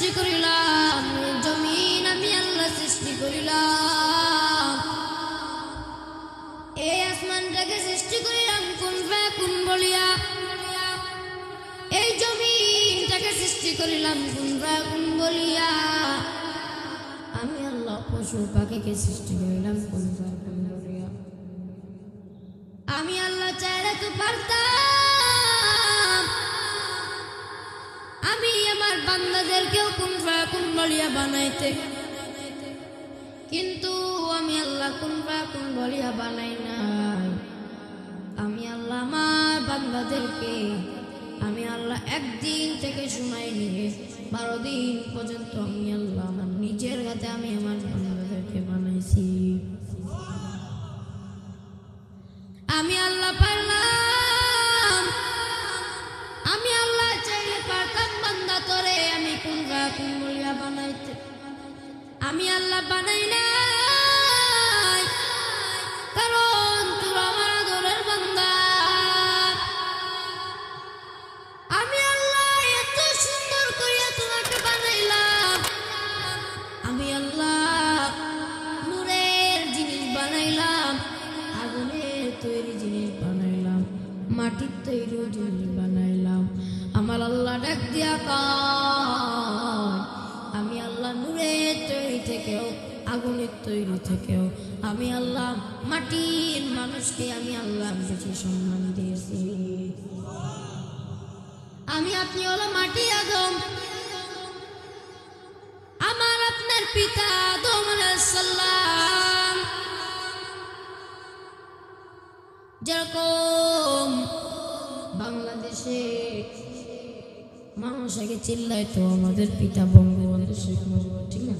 সৃষ্টি করিলাম জমিন আমি আল্লাহ সৃষ্টি করিলাম। এই আসমানটাকে সৃষ্টি করিলাম, কোন কোন বলিয়া। এই জমিনটাকে সৃষ্টি করিলাম, কোন কোন বলিয়া। আমি আল্লাহ পশু পাখিকে সৃষ্টি করিলাম, কোন কোন বলিয়া। আমি আল্লাহ আমার বান্দাদেরকেও কোন কোন বানাইতে। কিন্তু আমি আল্লাহ কোন কোন বানাই নাই। আমি আল্লাহ আমার বান্দাদেরকে, আমি আল্লাহ একদিন থেকে শুনাই নিয়ে বারো দিন পর্যন্ত আমি আল্লাহ আমার নিজের হাতে আমি আমার বান্দাদেরকে বানাইছি। আমি আল্লাহ বানাই নাই। কারণ তোর আমার আদরের বান্দা। আমি আল্লাহ এত সুন্দর করিয়া তোমাকে বানাইলাম। আমি আল্লাহ নূরের জিনিস বানাইলাম। আগুনের তৈরি জিনিস বানাইলাম। মাটির তৈরি জিনিস বানাইলাম। আমার আল্লাহ ডাক দিয়া কয় থেকেও, আগুনের তৈরি থেকেও। আমি আল্লাহ, মাটির মানুষকে আমি আল্লাহ বেশি সম্মান দিয়েছি। আমি আপনি হলো মাটি আদম। আমার আপনার পিতা আদম সাল্লাম যেরকম বাংলাদেশে মানুষ আগে চিল্লাইতো, আমাদের পিতা বঙ্গবন্ধু শেখ মুজিবুর ঠিক না?